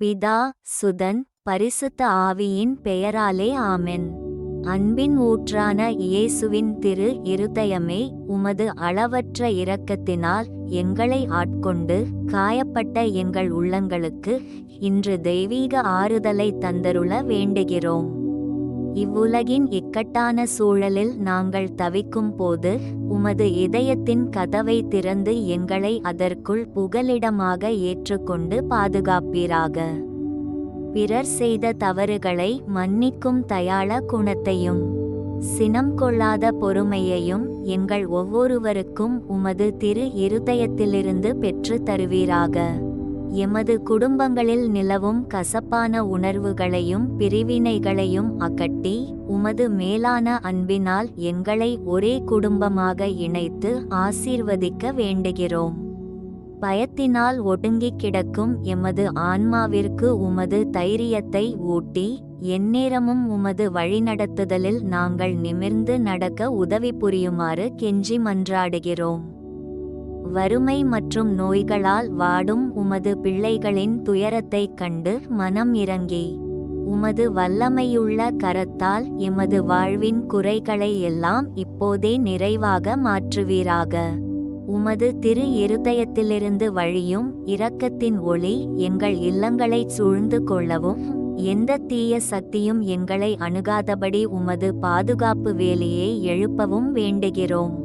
பிதா சுதன் பரிசுத்த ஆவியின் பெயராலே ஆமென். அன்பின் ஊற்றான இயேசுவின் திரு இருதயமே உமது அளவற்ற இரக்கத்தினால் எங்களை ஆட்கொண்டு காயப்பட்ட எங்கள் உள்ளங்களுக்கு இன்று தெய்வீக ஆறுதலை தந்தருள வேண்டுகிறோம். இவ்வுலகின் இக்கட்டான சூழலில் நாங்கள் தவிக்கும் போது உமது இதயத்தின் கதவை திறந்து எங்களை அதற்குள் புகலிடமாக ஏற்றுக்கொண்டு பாதுகாப்பீராக. பிறர் செய்த தவறுகளை மன்னிக்கும் தயாள குணத்தையும் சினம் கொள்ளாத பொறுமையையும் எங்கள் ஒவ்வொருவருக்கும் உமது திரு இருதயத்திலிருந்து பெற்று தருவீராக. எமது குடும்பங்களில் நிலவும் கசப்பான உணர்வுகளையும் பிரிவினைகளையும் அகட்டி உமது மேலான அன்பினால் எங்களை ஒரே குடும்பமாக இணைத்து ஆசீர்வதிக்க வேண்டுகிறோம். பயத்தினால் ஒடுங்கிக் கிடக்கும் எமது ஆன்மாவிற்கு உமது தைரியத்தை ஊட்டி எந்நேரமும் உமது வழிநடத்துதலில் நாங்கள் நிமிர்ந்து நடக்க உதவி புரியுமாறு கெஞ்சி மன்றாடுகிறோம். வறுமை மற்றும் நோய்களால் வாடும் உமது பிள்ளைகளின் துயரத்தைக் கண்டு மனம் இறங்கி. உமது வல்லமையுள்ள கரத்தால் எமது வாழ்வின் குறைகளை எல்லாம் இப்போதே நிறைவாக மாற்றுவீராக. உமது திரு இருதயத்திலிருந்து வழியும் இரக்கத்தின் ஒளி எங்கள் இல்லங்களைச் சூழ்ந்து கொள்ளவும் எந்த தீய சக்தியும் எங்களை அணுகாதபடி உமது பாதுகாப்பு வேலையை எழுப்பவும் வேண்டுகிறோம்.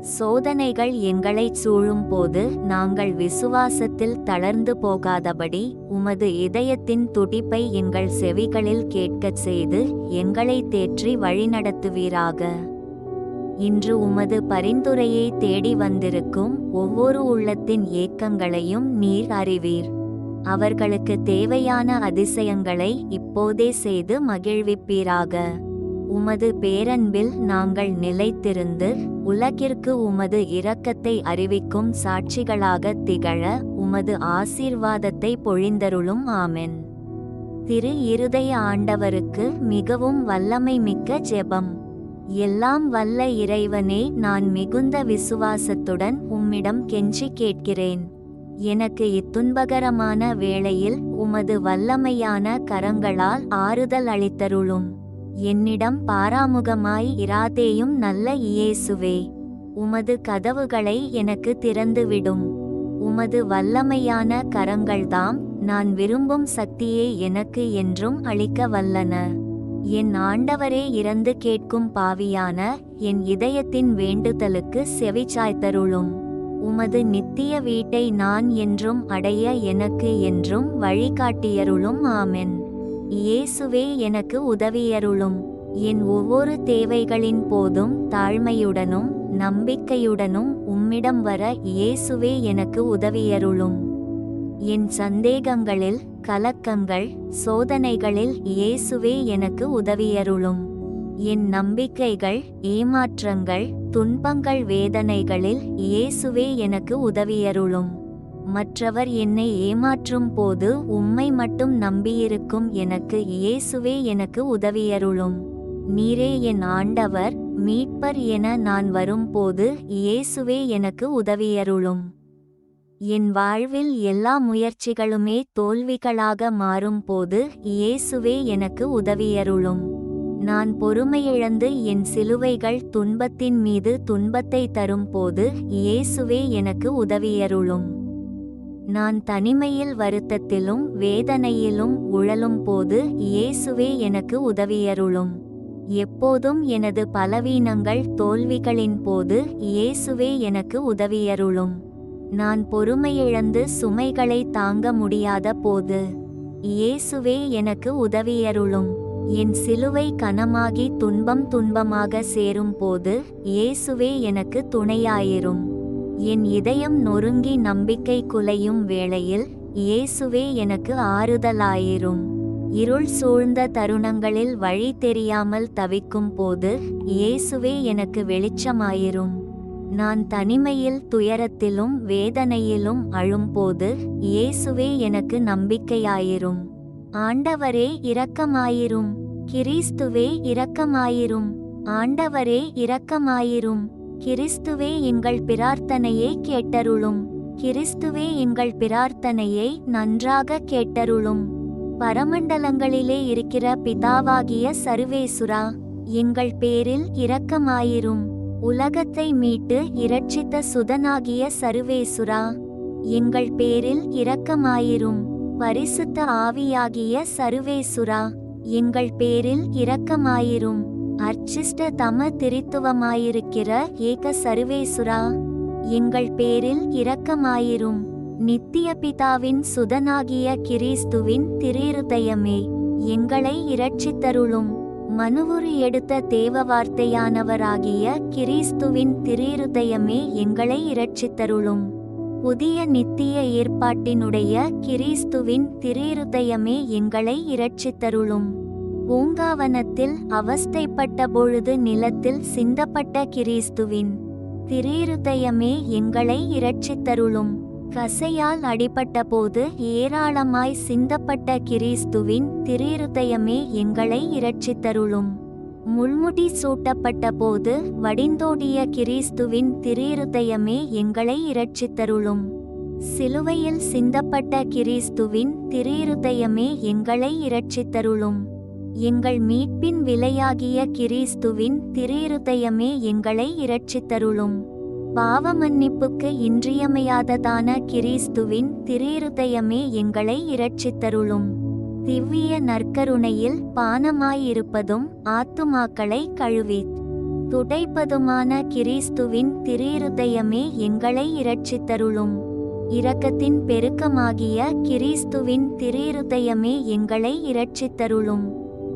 சோதனைகள் எங்களைச் சூழும்போது நாங்கள் விசுவாசத்தில் தளர்ந்து போகாதபடி உமது இதயத்தின் துடிப்பை எங்கள் செவிகளில் கேட்கச் செய்து எங்களை தேற்றி வழிநடத்துவீராக. இன்று உமது பரிந்துரையை தேடி வந்திருக்கும் ஒவ்வொரு உள்ளத்தின் ஏக்கங்களையும் நீர் அறிவீர். அவர்களுக்கு தேவையான அதிசயங்களை இப்போதே செய்து மகிழ்விப்பீராக. உமது பேரன்பில் நாங்கள் நிலைத்திருந்து உலகிற்கு உமது இரக்கத்தை அறிவிக்கும் சாட்சிகளாக திகழ உமது ஆசீர்வாதத்தை பொழிந்தருளும் ஆமென். திரு இருதய ஆண்டவருக்கு மிகவும் வல்லமை மிக்க ஜெபம். எல்லாம் வல்ல இறைவனே நான் மிகுந்த விசுவாசத்துடன் உம்மிடம் கெஞ்சி கேட்கிறேன். எனக்கு இத்துன்பகரமான வேளையில் உமது வல்லமையான கரங்களால் ஆறுதல் அளித்தருளும். என்னிடம் பாராமுகமாய் இராதேயும் நல்ல இயேசுவே உமது கதவுகளை எனக்கு திறந்துவிடும். உமது வல்லமையான கரங்கள்தாம் நான் விரும்பும் சக்தியே எனக்கு என்றும் அளிக்க வல்லன. என் ஆண்டவரே இறந்து கேட்கும் பாவியான என் இதயத்தின் வேண்டுதலுக்கு செவிச்சாய்த்தருளும் உமது நித்திய வீட்டை நான் என்றும் அடைய எனக்கு என்றும் வழிகாட்டியருளும் ஆமென். இயேசுவே எனக்கு உதவியருளும். என் ஒவ்வொரு தேவைகளின் போதும் தாழ்மையுடனும் நம்பிக்கையுடனும் உம்மிடம் வர இயேசுவே எனக்கு உதவியருளும். என் சந்தேகங்களில் கலக்கங்கள் சோதனைகளில் இயேசுவே எனக்கு உதவியருளும். என் நம்பிக்கைகள் ஏமாற்றங்கள் துன்பங்கள் வேதனைகளில் இயேசுவே எனக்கு உதவியருளும். மற்றவர் என்னை ஏமாற்றும் போது உம்மை மட்டும் நம்பியிருக்கும் எனக்கு இயேசுவே எனக்கு உதவியருளும். நீரே என் ஆண்டவர் மீட்பர் என நான் வரும்போது இயேசுவே எனக்கு உதவியருளும். என் வாழ்வில் எல்லா முயற்சிகளுமே தோல்விகளாக மாறும்போது இயேசுவே எனக்கு உதவியருளும். நான் பொறுமையிழந்து என் சிலுவைகள் துன்பத்தின் மீது துன்பத்தை தரும்போது இயேசுவே எனக்கு உதவியருளும். நான் தனிமையில் வருத்தத்திலும் வேதனையிலும் உழலும் போது இயேசுவே எனக்கு உதவியருளும். எப்போதும் எனது பலவீனங்கள் தோல்விகளின் போது இயேசுவே எனக்கு உதவியருளும். நான் பொறுமையிழந்து சுமைகளை தாங்க முடியாத போது இயேசுவே எனக்கு உதவியருளும். என் சிலுவை கனமாகி துன்பம் துன்பமாக சேரும் போது இயேசுவே எனக்கு துணையாயிரும். என் இதயம் நொறுங்கி நம்பிக்கை குலையும் வேளையில் இயேசுவே எனக்கு ஆறுதலாயிரும். இருள் சூழ்ந்த தருணங்களில் வழி தெரியாமல் தவிக்கும் போது இயேசுவே எனக்கு வெளிச்சமாயிரும். நான் தனிமையில் துயரத்திலும் வேதனையிலும் அழும்போது இயேசுவே எனக்கு நம்பிக்கையாயிரும். ஆண்டவரே இரக்கமாயிரும். கிறிஸ்துவே இரக்கமாயிரும். ஆண்டவரே இரக்கமாயிரும். கிறிஸ்துவே எங்கள் பிரார்த்தனையை கேட்டருளும். கிறிஸ்துவே எங்கள் பிரார்த்தனையை நன்றாக கேட்டருளும். பரமண்டலங்களிலே இருக்கிற பிதாவாகிய சர்வேசுரா எங்கள் பேரில் இரக்கமாயிரும். உலகத்தை மீட்டு இரட்சித்த சுதனாகிய சர்வேசுரா எங்கள் பேரில் இரக்கமாயிரும். பரிசுத்த ஆவியாகிய சர்வேசுரா எங்கள் பேரில் இரக்கமாயிரும். அர்ச்சிஷ்ட தம திரித்துவமாயிருக்கிற ஏக சர்வேசுரா எங்கள் பேரில் இரக்கமாயிரும். நித்திய பிதாவின் சுதனாகிய கிறிஸ்துவின் திரிருதயமே எங்களை இரட்சித்தருளும். மனுவுரு எடுத்த தேவ வார்த்தையானவராகிய கிறிஸ்துவின் திரிருதயமே எங்களை இரட்சித்தருளும். புதிய நித்திய ஏற்பாட்டினுடைய கிறிஸ்துவின் திரிருதயமே எங்களை இரட்சித்தருளும். பூங்காவனத்தில் அவஸ்தைப்பட்ட பொழுது நிலத்தில் சிந்தப்பட்ட கிறிஸ்துவின் திரிருதயமே எங்களை இரட்சித்தருளும். கசையால் அடிபட்ட போது ஏராளமாய் சிந்தப்பட்ட கிறிஸ்துவின் திரிருதயமே எங்களை இரட்சித்தருளும். முள்முடி சூட்டப்பட்ட போது வடிந்தோடிய கிறிஸ்துவின் திரிருதயமே எங்களை இரட்சித்தருளும். சிலுவையில் சிந்தப்பட்ட கிறிஸ்துவின் திரிருதயமே எங்களை இரட்சித்தருளும். எங்கள் மீட்பின் விலையாகிய கிறிஸ்துவின் திரிருதயமே எங்களை இரட்சித்தருளும். பாவமன்னிப்புக்கு இன்றியமையாததான கிறிஸ்துவின் திரிருதயமே எங்களை இரட்சித்தருளும். திவ்ய நற்கருணையில் பானமாயிருப்பதும் ஆத்துமாக்களை கழுவித். துடைப்பதுமான கிறிஸ்துவின் திரிருதயமே எங்களை இரட்சித்தருளும். இரக்கத்தின் பெருக்கமாகிய கிறிஸ்துவின் திரிருதயமே எங்களை இரட்சித்தருளும்.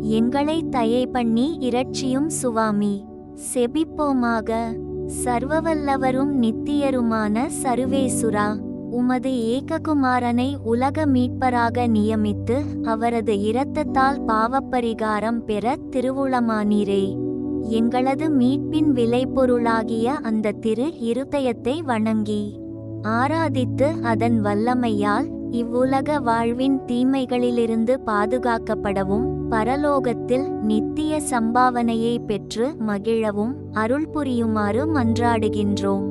எங்களை தயை பண்ணி இரட்சியும் சுவாமி. செபிப்போமாக. சர்வவல்லவரும் நித்தியருமான சர்வேசுரா உமது ஏககுமாரனை உலக மீட்பராக நியமித்து அவரது இரத்தத்தால் பாவப்பரிகாரம் பெற திருவுளமானீரே. எங்களது மீட்பின் விளைபொருளாகிய அந்த திரு இருதயத்தை வணங்கி ஆராதித்து அதன் வல்லமையால் இவ்வுலக வாழ்வின் தீமைகளிலிருந்து பாதுகாக்கப்படவும் பரலோகத்தில் நித்திய சம்பாவனையை பெற்று மகிழவும் அருள் புரியுமாறு மன்றாடுகின்றோம்.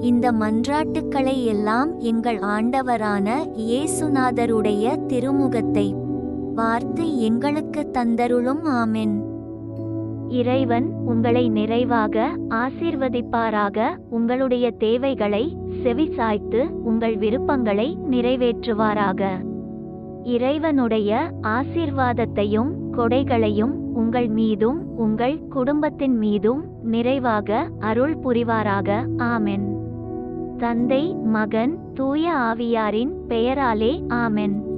இந்த மன்றாட்டுக்களை எல்லாம் எங்கள் ஆண்டவரான இயேசுநாதருடைய திருமுகத்தை பார்த்து எங்களுக்கு தந்தருளும் ஆமென். இறைவன் உங்களை நிறைவாக ஆசீர்வதிப்பாராக உங்களுடைய தேவைகளை செவிசாய்த்து உங்கள் விருப்பங்களை நிறைவேற்றுவாராக. இறைவனுடைய ஆசீர்வாதத்தையும் கொடைகளையும் உங்கள் மீதும் உங்கள் குடும்பத்தின் மீதும் நிறைவாக அருள் புரிவாராக. ஆமென். தந்தை மகன் தூய ஆவியாரின் பெயராலே ஆமென்.